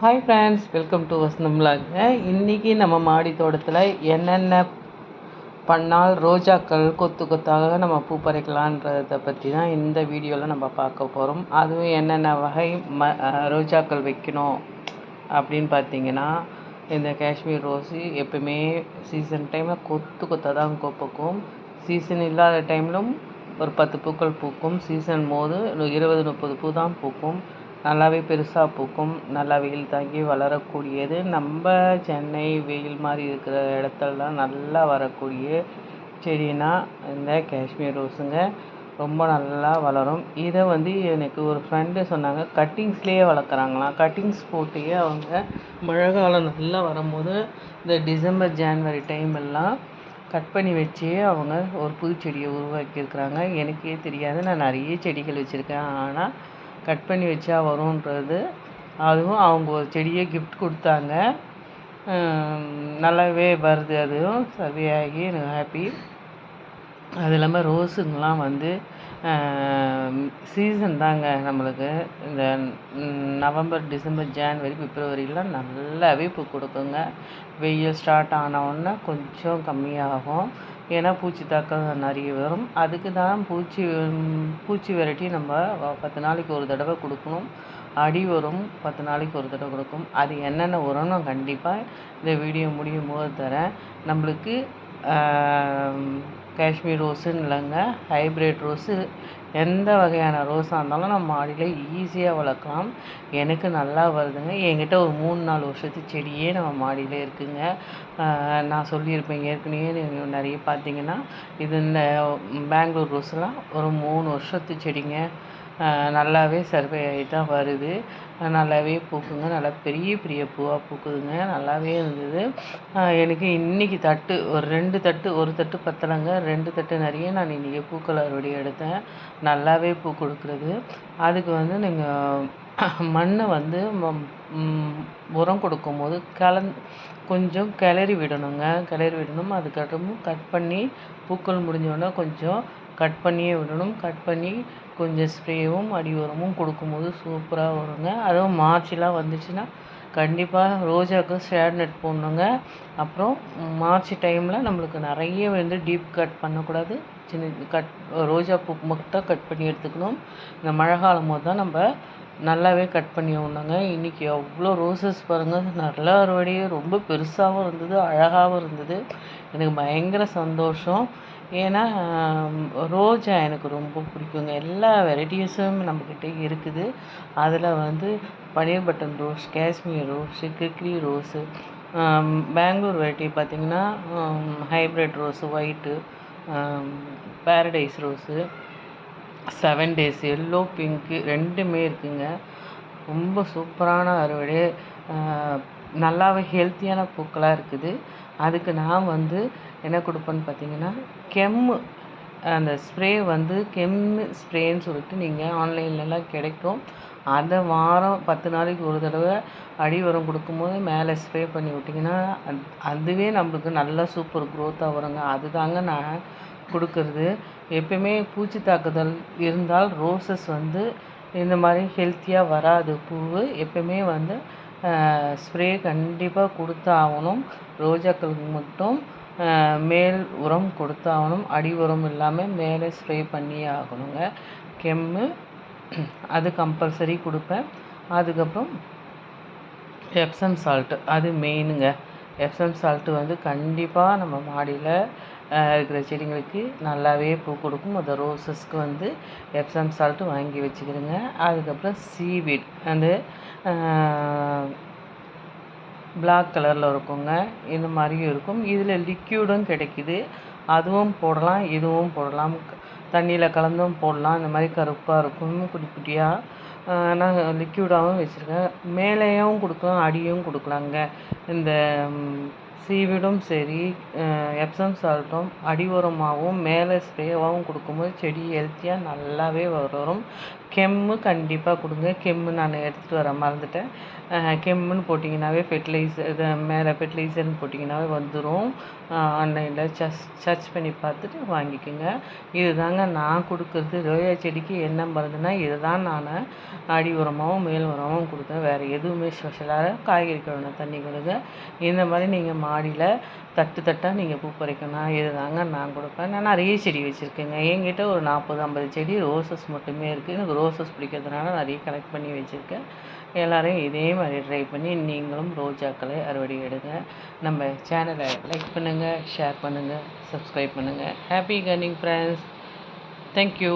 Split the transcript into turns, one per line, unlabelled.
Hi friends welcome to வசந்தம்லாங்க இன்றைக்கி நம்ம மாடி தோட்டத்தில் என்னென்ன பண்ணால் ரோஜாக்கள் கொத்து கொத்தாக நம்ம பூ பறிக்கலான்றதை பற்றி தான் இந்த வீடியோவில் நம்ம பார்க்க போகிறோம் அதுவும் என்னென்ன வகை ம ரோஜாக்கள் வைக்கணும் அப்படின்னு பார்த்தீங்கன்னா இந்த காஷ்மீர் ரோஸு எப்பவுமே சீசன் டைமில் கொத்து கொத்தாக தான் பூக்கும் சீசன் இல்லாத டைம்லும் ஒரு பத்து பூக்கள் பூக்கும். சீசன் போது இருபது முப்பது பூ தான் பூக்கும். நல்லாவே பெருசாக பூக்கும். நல்லா வெயில் தாங்கி வளரக்கூடியது. நம்ம சென்னை வெயில் மாதிரி இருக்கிற இடத்துலலாம் நல்லா வரக்கூடிய செடினா இந்த காஷ்மீர் ரோஸுங்க. ரொம்ப நல்லா வளரும். இதை வந்து எனக்கு ஒரு ஃப்ரெண்டு சொன்னாங்க. கட்டிங்ஸ்லேயே வளர்க்குறாங்களாம். கட்டிங்ஸ் போட்டியே அவங்க மழை காலம் நல்லா வரும்போது இந்த டிசம்பர் ஜான்வரி டைம் எல்லாம் கட் பண்ணி வச்சே அவங்க ஒரு புது செடியை உருவாக்கியிருக்கிறாங்க. எனக்கே தெரியாது. நான் நிறைய செடிகள் வச்சுருக்கேன். ஆனால் கட் பண்ணி வச்சா வரும்ன்றது. அதுவும் அவங்க ஒரு செடியை கிஃப்ட் கொடுத்தாங்க. நல்லாவே வருது அதுவும். சர்வே ஆகி எனக்கு ஹாப்பி அது இல்லாமல் ரோஸுங்கெலாம் வந்து சீசன் தாங்க நம்மளுக்கு. இந்த நவம்பர் டிசம்பர் ஜான்வரி பிப்ரவரிலாம் நல்லாவே பூ கொடுக்குங்க. வெயில் ஸ்டார்ட் ஆனவுடனே கொஞ்சம் கம்மியாகும். ஏன்னா பூச்சி தாக்கம் நிறைய வரும். அதுக்கு தான் பூச்சி பூச்சி வெரைட்டி நம்ம பத்து நாளைக்கு ஒரு தடவை கொடுக்கணும். அடி வரும் பத்து நாளைக்கு ஒரு தடவை கொடுக்கும். அது என்னென்ன உரம்னு கண்டிப்பாக இந்த வீடியோ முடியும் போது தரேன். நம்மளுக்கு காஷ்மீர் ரோஸுன்னு இல்லைங்க ஹைப்ரிட் ரோஸு எந்த வகையான ரோஸாக இருந்தாலும் நம்ம மாடியில் ஈஸியாக வளர்க்கலாம். எனக்கு நல்லா வருதுங்க. என்கிட்ட ஒரு மூணு நாலு வருஷத்து செடியே நம்ம மாடியில் இருக்குதுங்க நான் சொல்லியிருப்பேன். ஏற்கனவே நீங்கள் நிறைய பார்த்தீங்கன்னா இது இந்த பெங்களூர் ரோஸ்லாம் ஒரு மூணு வருஷத்து செடிங்க. நல்லாவே சர்வே ஆகி தான் வருது நல்லாவே பூக்குங்க. நல்லா பெரிய பெரிய பூவாக பூக்குதுங்க. நல்லாவே இருந்தது. எனக்கு இன்றைக்கி தட்டு ஒரு ரெண்டு தட்டு ஒரு தட்டு பத்தலைங்க. ரெண்டு தட்டு நிறைய நான் இன்றைக்கி பூக்கள் அறுவடை எடுத்தேன். நல்லாவே பூ கொடுக்குறது. அதுக்கு வந்து நீங்கள் மண்ணை வந்து உரம் கொடுக்கும்போது கலந் கொஞ்சம் கிளறி விடணுங்க. கிளறி விடணும். அதுக்கப்புறமும் கட் பண்ணி பூக்கள் முடிஞ்சோடனே கொஞ்சம் கட் பண்ணியே விடணும். கட் பண்ணி கொஞ்சம் ஸ்ப்ரேவும் அடி உரமும் கொடுக்கும்போது சூப்பராக வருங்க. அதுவும் மார்ச்லாம் வந்துச்சுன்னா கண்டிப்பாக ரோஜாவுக்கு ஷேட் நெட் போடணுங்க. அப்புறம் மார்ச் டைமில் நம்மளுக்கு நிறைய வந்து டீப் கட் பண்ணக்கூடாது. சின்ன கட் ரோஜா பூ மட்டும் கட் பண்ணி எடுத்துக்கணும். இந்த மழை காலம் போது தான் நம்ம நல்லாவே கட் பண்ணி விடணுங்க. இன்றைக்கி அவ்வளோ ரோசஸ் பாருங்கள் நல்லா அறுவடையே ரொம்ப பெருசாகவும் இருந்தது அழகாகவும் இருந்தது. எனக்கு பயங்கர சந்தோஷம். ஏன்னா ரோஜா எனக்கு ரொம்ப பிடிக்குங்க. எல்லா வெரைட்டிஸும் நம்மக்கிட்ட இருக்குது. அதில் வந்து பனீர் பட்டன் ரோஸ் காஷ்மீர் ரோஸு கிக்லி ரோஸு பெங்களூர் வெரைட்டி பார்த்திங்கன்னா hybrid rose white paradise rose seven days yellow pink ரெண்டுமே இருக்குங்க. ரொம்ப சூப்பரான அறுவடை நல்லாவே ஹெல்த்தியான பூக்களாக இருக்குது. அதுக்கு நான் வந்து என்ன கொடுப்பேன்னு பார்த்தீங்கன்னா கெம்மு அந்த ஸ்ப்ரே வந்து கெம்மு ஸ்ப்ரேன்னு சொல்லிட்டு நீங்கள் ஆன்லைன்லலாம் கிடைக்கும். அதை வாரம் பத்து நாளைக்கு ஒரு தடவை அடி உரம் கொடுக்கும்போது மேலே ஸ்ப்ரே பண்ணி விட்டிங்கன்னா அது அதுவே நம்மளுக்கு நல்லா சூப்பர் க்ரோத்தாக வருங்க. அது தாங்க நான் கொடுக்கறது. எப்பயுமே பூச்சி தாக்குதல் இருந்தால் ரோசஸ் வந்து இந்த மாதிரி ஹெல்த்தியாக வராது. பூ எப்பயுமே வந்து ஸ்ப்ரே கண்டிப்பாக கொடுத்தாகணும். ரோஜாக்களுக்கு மட்டும் மேல் உரம் கொடுத்தாகணும். அடி உரம் இல்லாமல் மேலே ஸ்ப்ரே பண்ணியே ஆகணுங்க. கெம்மு அது கம்பல்சரி கொடுப்பேன். அதுக்கப்புறம் எப்சம் சால்ட்டு அது மெயினுங்க எப்சம் சால்ட்டு வந்து கண்டிப்பாக நம்ம மாடியில் இருக்கிற செடிங்களுக்கு நல்லாவே பூ கொடுக்கும். அந்த ரோசஸ்க்கு வந்து எப்சம் சால்ட்டு வாங்கி வச்சுக்கிறேங்க அதுக்கப்புறம் சீவீட் அந்த பிளாக் கலரில் இருக்குங்க. இந்த மாதிரியும் இருக்கும். இதில் லிக்யூடும் கிடைக்கிது. அதுவும் போடலாம் இதுவும் போடலாம். தண்ணியில் கலந்தும் போடலாம். இந்த மாதிரி கருப்பாக இருக்கும். குட்டி குட்டியாக நான் லிக்யூடாகவும் வச்சுருக்கேன். மேலேயும் கொடுக்கலாம் அடியும் கொடுக்கலாங்க. இந்த சீவிடும் சரி எப்சம் சால்ட்டும் அடி உரமாகவும் மேலே ஸ்ப்ரேவாகவும் கொடுக்கும்போது செடி ஹெல்த்தியாக நல்லாவே வரும் கெம்மு கண்டிப்பாக கொடுங்க. கெம்மு நான் எடுத்துகிட்டு வர மறந்துட்டேன். கெம்முன்னு போட்டிங்கனாவே ஃபெர்டிலைசர் இது மேலே ஃபெர்டிலைசர்னு போட்டிங்கனாவே வந்துடும் ஆன்லைனில் சர்ச் சர்ச் பண்ணி பார்த்துட்டு வாங்கிக்கோங்க. இது தாங்க நான் கொடுக்குறது. ரோஜா செடிக்கு என்ன மருந்துனா இது தான் நான் அடி உரமாகவும் மேல் உரமாகவும் கொடுத்தேன். வேறு எதுவுமே ஸ்பெஷலாக காய்கறி கழுவின தண்ணி கொடுங்க. இந்த மாதிரி நீங்கள் மாடியில் தட்டு தட்டாக நீங்கள் பூ பறிக்கணும் இது தாங்க நான் கொடுப்பேன். நான் நிறைய செடி வச்சுருக்கேங்க. என்கிட்ட ஒரு நாற்பது ஐம்பது செடி ரோசஸ் மட்டுமே இருக்குது எனக்கு ரோசஸ் பிடிக்கிறதுனால நிறைய கலெக்ட் பண்ணி வச்சுருக்கேன். எல்லோரும் இதே மாதிரி ட்ரை பண்ணி நீங்களும் ரோஜாக்களை அறுவடை எடுங்க. நம்ம சேனலை லைக் பண்ணுங்கள் ஷேர் பண்ணுங்கள் சப்ஸ்கிரைப் பண்ணுங்கள் ஹாப்பி கர்னிங் ஃப்ரெண்ட்ஸ் தேங்க்யூ